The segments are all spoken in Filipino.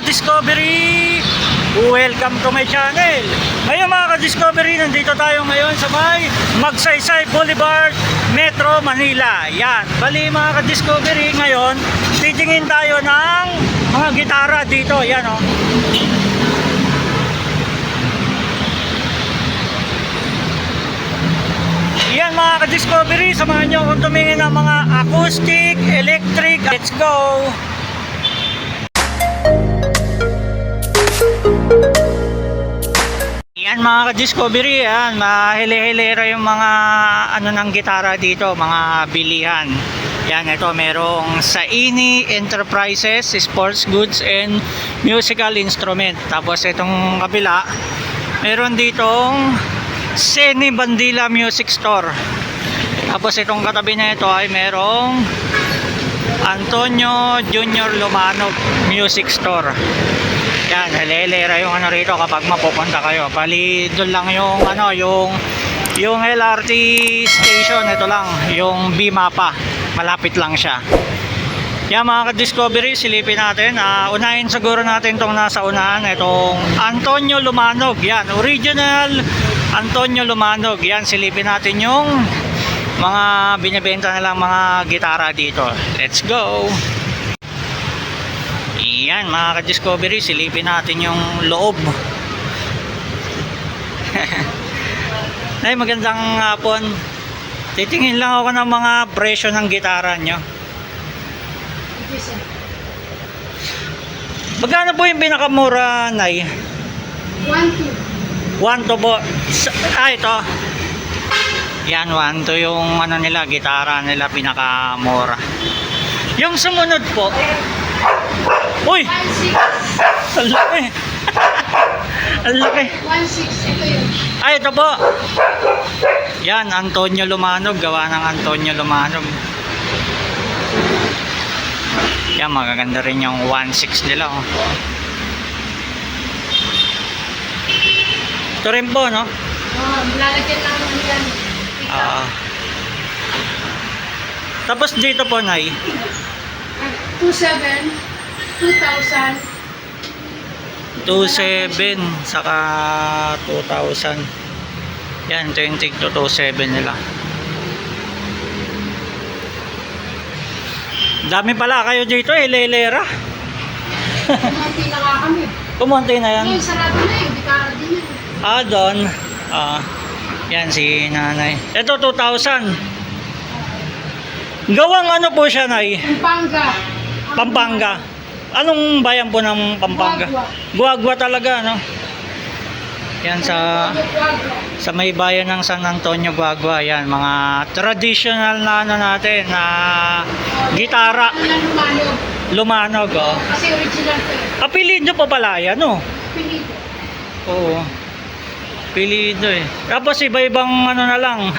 ka-discovery! Welcome to my channel! Ngayon mga ka-discovery, nandito tayo ngayon sa may Magsaysay Boulevard, Metro Manila. Yan, bali mga ka-discovery ngayon, titingin tayo ng mga gitara dito. Yan o. Oh. Yan mga ka-discovery, samahan nyo akong tumingin ng mga acoustic, electric. Let's go! Yan mga ka-discovery, yan, mahili-hilera yung mga ano ng gitara dito, mga bilihan. Yan, ito merong Saini Enterprises, Sports Goods and Musical Instrument. Tapos itong kabila, meron ditong Seni Bandila Music Store. Tapos itong katabi na ito ay merong Antonio Junior Lumanog Music Store. Yan, helelera yung ano rito kapag mapupunta kayo. Bali, doon lang yung ano, yung yung LRT station, ito lang, yung Bimapa. Malapit lang siya. Yan mga ka-discovery, silipin natin. Ah, unahin siguro natin itong nasa unahan, itong Antonio Lumanog. Yan, original Antonio Lumanog. Yan, silipin natin yung mga binibenta nilang mga gitara dito. Let's go! Yan mga ka-discovery, silipin natin yung loob. Ay magandang hapon. Titingin lang ako ng mga presyo ng gitara nyo. Magkano po yung pinakamura, Nay? One, two. One to po. Ah, ito. Yan, one to yung ano nila, gitara nila pinakamura. Yung sumunod po. Uy! Ang laki. Ang laki. One, six. Ito yun. Ay, ito po. Yan, Antonio Lumanog. Gawa ng Antonio Lumanog. Yan, magaganda rin yung 1.6 nila. Oh. Ito rin po, no? Oh, lalagyan lang naman yan. Ah. tapos dito po, Nay. Two, seven. Two thousand. 2.7 saka 2,000. Yan, 20 to 2.7 nila. Dami pala kayo dito eh, lelera. Kumunti na nga kami. Kumunti na yan. Ngayon, sarado na yun. Di din yun. Ah, doon. Ah, yan si nanay. Ito, 2,000. Gawang ano po siya, nay? Pampanga. Pampanga. Anong bayan po ng Pampanga? Guagua. Guagua talaga, no? Yan sa sa may bayan ng San Antonio Guagua yan mga traditional na ano natin na gitara lumanog. oh. Kasi original ko yun. apelido pa pala yan no Pinito. oo apelido eh tapos iba-ibang ano na lang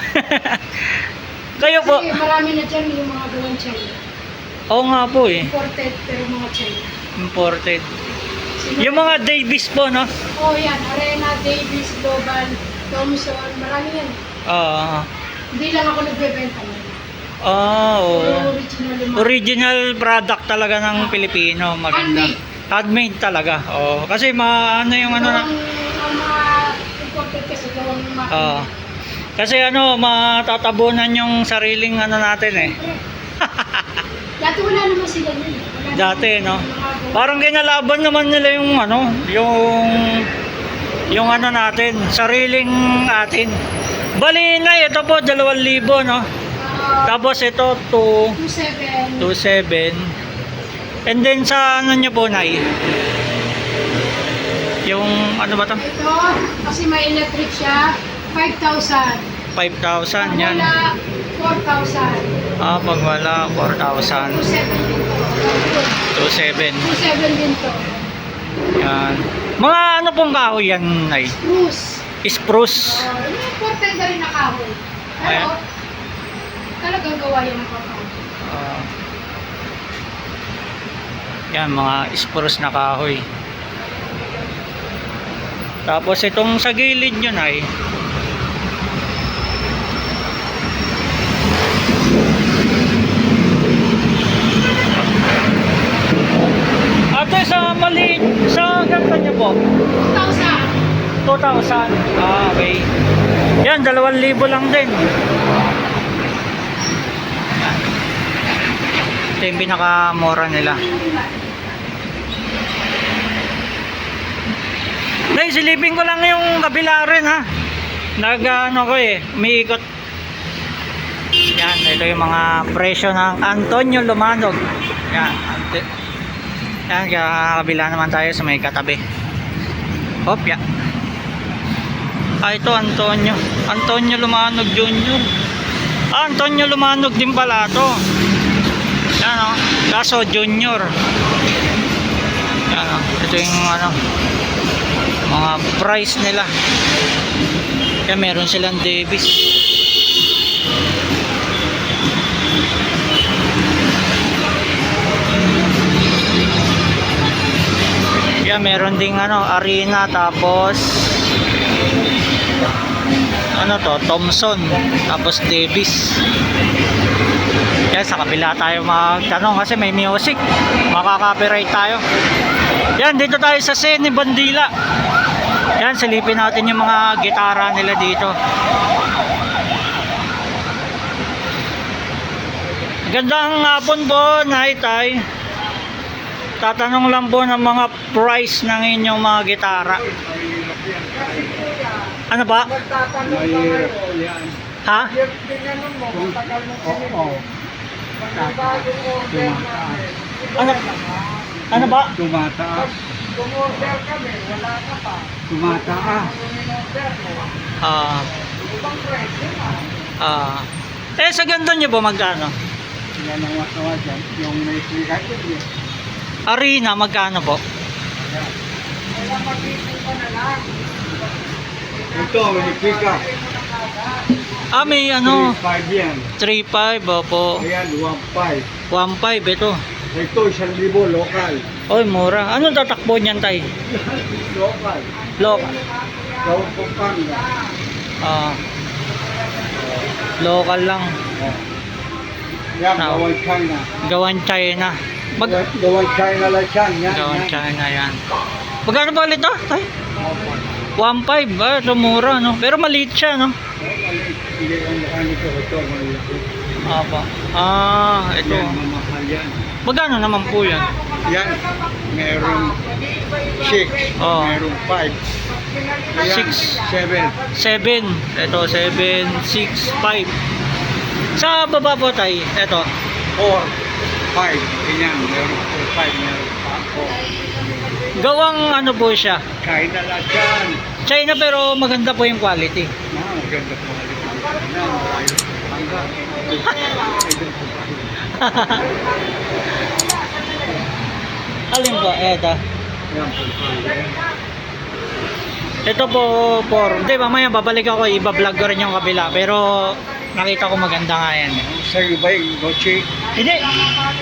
kayo po Kasi marami na dyan yung mga gawang China. Oo nga po eh Imported pero mga China. imported Sino- yung mga Davis po no Oh, yan. Arena, Davis, Global, Thomson. Marami yan. oo Hindi lang ako nagbebenta mo. ah oo Pero original yung original product talaga ng Pilipino maganda Handmade. handmade talaga oh kasi ma ano yung ano na Gawang- ang mga imported kasi gawang mga... Oo. Kasi ano, matatabunan yung sariling ano natin eh. Dati wala naman sila yun. eh. Wala Dati, no? Parang ginalaban naman nila yung ano, yung yung ano natin, sariling atin. Bali na, ito po, 2,000, no? Ah, Tapos ito, 2, 27. 2,700. And then sa ano nyo po, Nay? Yung ano ba to? Ito, kasi may electric siya, 5,000. 5,000 yan. Wala, 4,000. Ah, pag wala, 4,000. 27 din to. 2,700. 27 din to. Yan. Mga ano pong kahoy yan, Nay? Spruce. Spruce. Uh, yung imported na rin na kahoy. Pero, Ayan. talagang gawa yan ng kahoy. Ah. yan, mga spruce na kahoy. Tapos itong sa gilid nyo, Nay. Ito sa maliit, sa ganda niyo po. 2,000. 2,000. Ah, okay. Yan, 2,000 lang din. Ito yung pinakamura nila. Nay, silipin ko lang yung kabila rin ha. Nag ano ko eh, umiikot. Yan, ito yung mga presyo ng Antonio Lumanog. Yan, yan, kaya kabila naman tayo sa may katabi. Hop, ya. Ah, ito Antonio. Antonio Lumanog Jr. Ah, Antonio Lumanog din pala to. Yan o. Kaso Junior. Yan o. Ito yung ano. Mga price nila. Kaya meron silang Davis. Yeah, meron ding ano, arena tapos ano to, Thompson tapos Davis. Yan, sa kabila tayo magtanong kasi may music. Makaka-copyright tayo. Yan, dito tayo sa Sene Bandila. Yan, silipin natin yung mga gitara nila dito. Gandang hapon po, Nay Tay. Tatanong lang po ng mga price ng inyong mga gitara. Ano ba? Ha? Tumataas. Ano? Ano ba? Tumataas. Tumataas. Ah. Ah. Eh, sa ganito nyo ba magkano? Yan ang watawa dyan. Yung may slikat yun. Arena, magkano po? Ito, may pika. Ah, may ano, 5 yan. 3.5, opo. Ayan, 1.5. 1.5, ito. Ito, 1,000 lokal. Oy, mura. Ano tatakbo niyan, tay? Lokal. Local. Gawin. Ah. Local lang. Yan, Now. gawan China. Gawan China. Mag Gawan China lang yan. Yan, Gawan yan. China yan. Magkano ba ulit to, tay? 1.5 ba? Ito mura, no? Pero maliit siya, no? Ito. Apa. Ah, ito. Magkano naman po yan? Yan, meron 6, Oh. meron 5. Ayan, Six. 7. 7. Ito, 7, 6, 5. Sa baba po tayo, ito. 4, 5. Ganyan, meron 4, 5, meron 4. Gawang ano po siya. China lang yan. China pero maganda po yung quality. Ah, ang ganda po. Yan, ayos. Hanggang. Alin po? Ito. Yan po. Ito po, por. Hindi, mamaya babalik ako. Iba-vlog ko rin yung kabila. Pero nakita ko maganda nga yan. Sa iba yung Gochi. Hindi.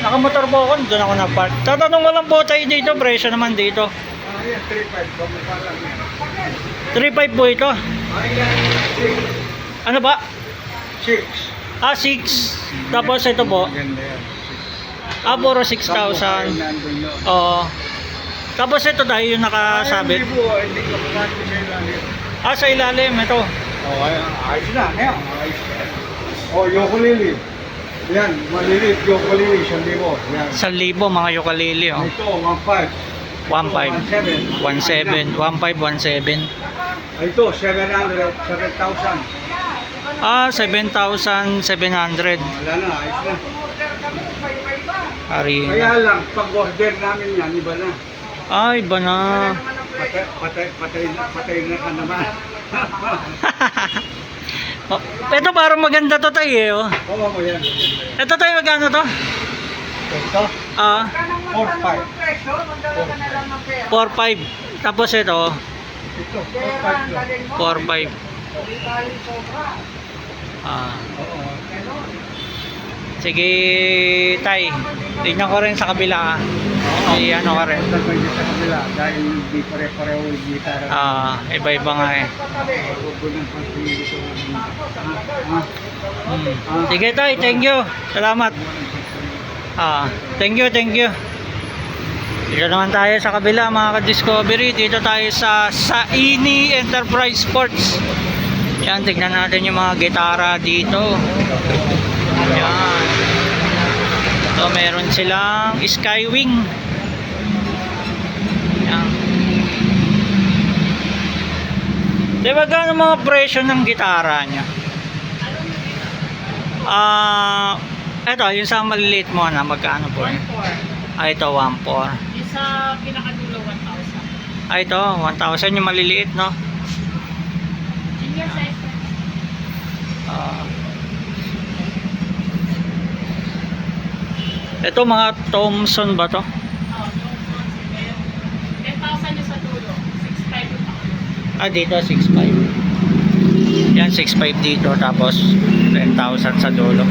Nakamotor po ako. Doon ako nag-park. Tatanong ko lang po tayo dito. Presyo naman dito. Ah, yan, 3, 5. Kamukha lang yan. 3.5 po ito. Ano ba? 6. Ah, 6. Tapos ito po. Maganda yan. Ah, puro Kamukha 6,000. yung nandun yun. Oo. Tapos ito tayo yung Ay, nakasabit. Hindi po, hindi ko pagkakit sa ilalim. Ah, sa ilalim. Ito. Oh, ayan. Ayos na. Ayos na. Oh, ukulele. Yan, malilit ukulele, isang libo. Yan. 1,000 mga ukulele. Oh. Ito, 1.5. 1.5. 1.7. 1.5, 1.7. Ito, 700, 7,000. Ah, 7,700. Wala na, ayos na. Arena. Kaya lang, pag order namin yan, iba na. Ay, iba na. Patay, patay, patay, patay na ka naman. Oh, ito parang maganda to tayo eh. Oh. Oo mo yan. Ito tayo magkano to? Ito, Ah, 4.5. 4.5. Tapos ito, Ito, 4.5 to. 4.5. Ah, sige, tay. Tingnan ko rin sa kabila. ah. May ano ka rin. Sa kabila, dahil hindi pare-pareho yung gitara. Ah, iba-iba nga eh. Hmm. Sige tay, thank you. Salamat. Ah, thank you, thank you. Dito naman tayo sa kabila mga ka-discovery. Dito tayo sa Saini Enterprise Sports. Yan, tignan natin yung mga gitara dito. Yan. Ito, meron silang Skywing. Yan. Diba gano'n mga presyo ng gitara niya? Ah, eto, yung sa maliliit mo na magkano po? 1,400. Ah, ito 1.4. Yung sa pinakadulo, 1,000. Ah, ito 1,000 yung maliliit, no? Junior size. Ah. ito mga Thomson ba to? Oh, 10,000 yung sa dulo. 6,500 yung pa. Ah, dito 6.5. Yan, 6.5 dito. Tapos 10,000 sa dulo.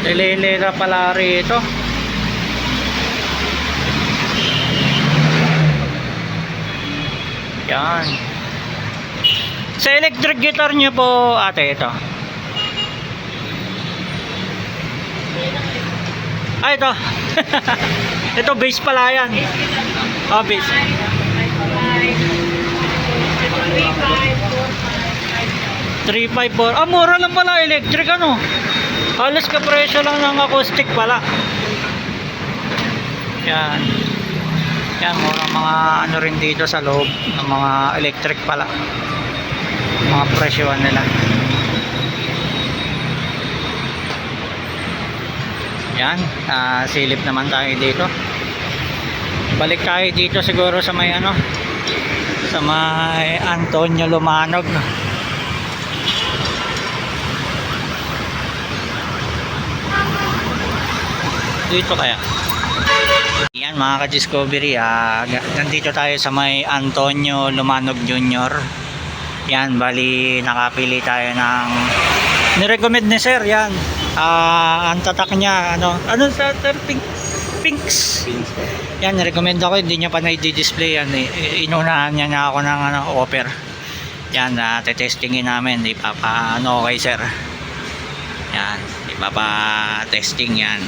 Telelera pala rito. Yan. Sa electric guitar niyo po, ate, ito. Ah, ito. ito, bass pala yan. Ah, bass. 354. Ah, mura lang pala electric ano. Halos ka presyo lang ng acoustic pala. Yan. Yan, mura mga ano rin dito sa loob ng mga electric pala. Mga presyoan nila. Yan, ah, silip naman tayo dito. Balik tayo dito siguro sa may ano, sa may Antonio Lumanog. Dito kaya. Yan mga ka-discovery, ah, nandito tayo sa may Antonio Lumanog Jr. Yan, bali nakapili tayo ng nirecommend ni sir, yan. Ah, ang tatak niya, ano, ano sa sir? Pink, pinks. Yan, nirecommend ako, hindi niya pa na-display yan. Eh. Inunahan niya na ako ng ano, offer. Yan, uh, testingin namin, ipapa, ano kay sir. Yan, ipapa-testing yan.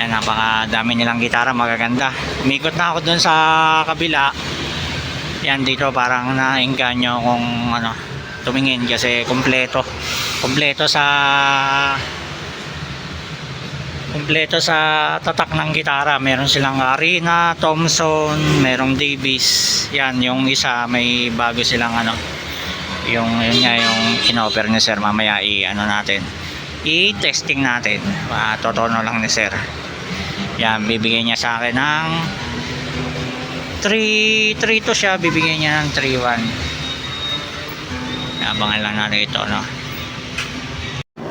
Yan, napakadami nilang gitara, magaganda. Umikot na ako dun sa kabila. Yan, dito parang naingganyo kung ano, tumingin kasi kompleto. Kompleto sa kompleto sa tatak ng gitara. Meron silang Arena, Thompson, merong Davis. Yan, yung isa may bago silang ano, yung yun nga yung in-offer ni sir mamaya i-ano natin i-testing natin uh, totono lang ni sir yan bibigyan niya sa akin ng 3 3 to siya bibigyan niya ng 3 1 abangan lang natin ito no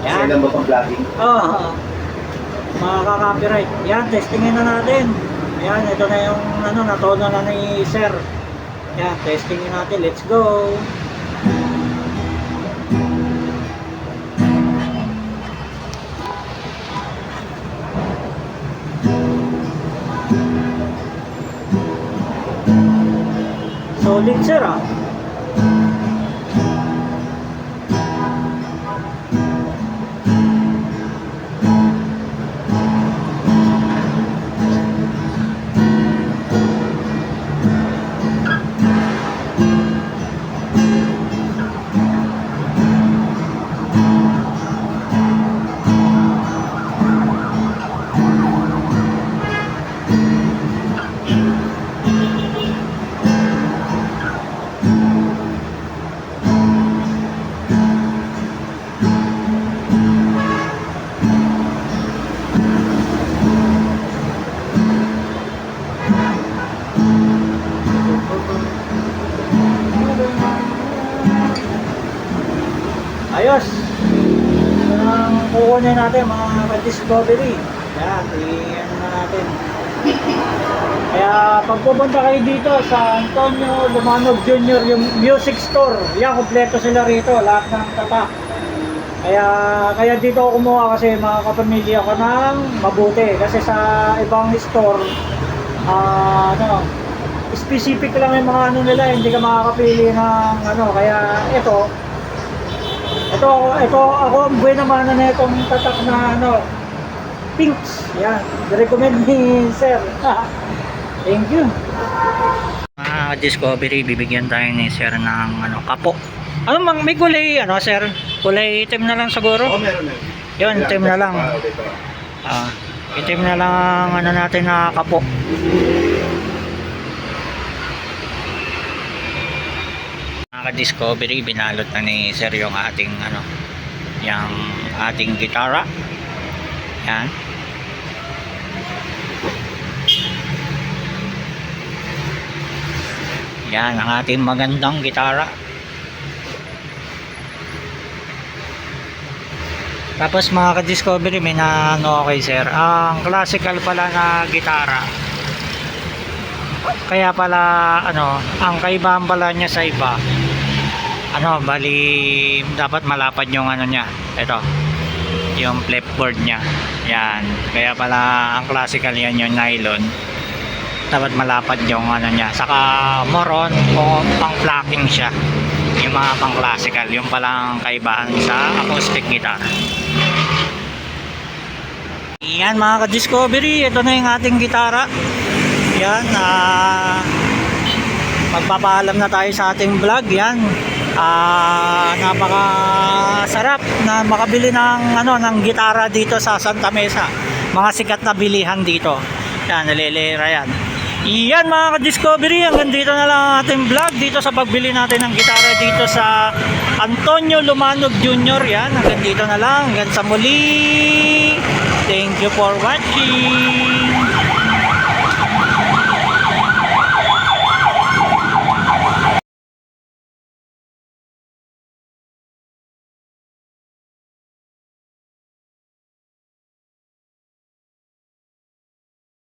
yan Kailan ba itong vlogging? Oo. mga ka-copyright. Yan, testingin na natin. Yan, ito na yung ano, natono na ni Sir. Yan, testingin natin. Let's go. Solid sir ah. Ayos. Ito ang kukunin natin mga ka-discovery. Yan, i-ano na natin. Kaya pag pupunta kayo dito sa Antonio Lumanog Jr. yung music store, yan, kompleto sila rito, lahat ng tatak. Kaya, kaya dito ako kumuha kasi makakapamili ako ng mabuti. Kasi sa ibang store, ah, ano, specific lang yung mga ano nila, hindi ka makakapili ng ano, kaya ito, ito, ito ako ang buhay naman na itong tatak na ano, pinks. Yan. recommend ni sir. Thank you. Mga discovery, bibigyan tayo ni sir ng ano, kapo. Ano mang may kulay ano sir? Kulay itim na lang siguro? Oh, meron meron. Yun, itim na lang. Ah. Ah, itim na lang ang ano natin na kapo. Mga discovery binalot na ni Sir yung ating ano, yung ating gitara. Yan. Yan ang ating magandang gitara. Tapos mga ka-discovery, may na ano kay sir. Ang classical pala na gitara. Kaya pala, ano, ang kaibahan pala niya sa iba. Ano, bali, dapat malapad yung ano niya. Ito, yung fretboard niya. Yan. Kaya pala, ang classical yan yung nylon. Dapat malapad yung ano niya. Saka, more on, kung pang plucking siya. Yung mga pang classical. Yung palang kaibahan sa acoustic guitar. Yan mga ka-discovery, ito na yung ating gitara. Yan, ah magpapaalam na tayo sa ating vlog. Yan. Ah, napaka sarap na makabili ng ano ng gitara dito sa Santa Mesa. Mga sikat na bilihan dito. Yan, nalilera yan. Yan mga ka-discovery, hanggang dito na lang ang ating vlog dito sa pagbili natin ng gitara dito sa Antonio Lumanog Jr. Yan, hanggang dito na lang. Hanggang sa muli. Thank you for watching.